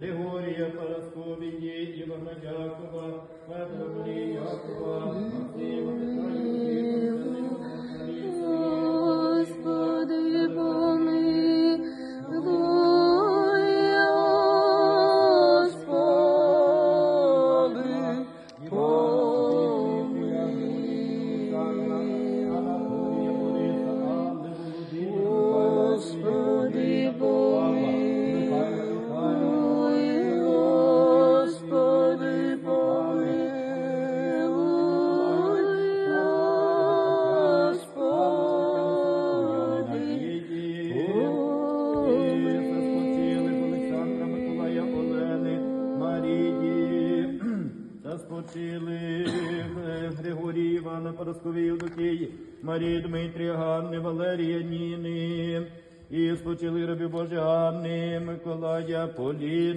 Григорія Парасковії, Івана Якова, та Григорій Івана Парасковій Євдокії, Марії Дмитрія Ганни, Валерія Ніни, і спочили рабі Божі Анни, Миколая Поліни,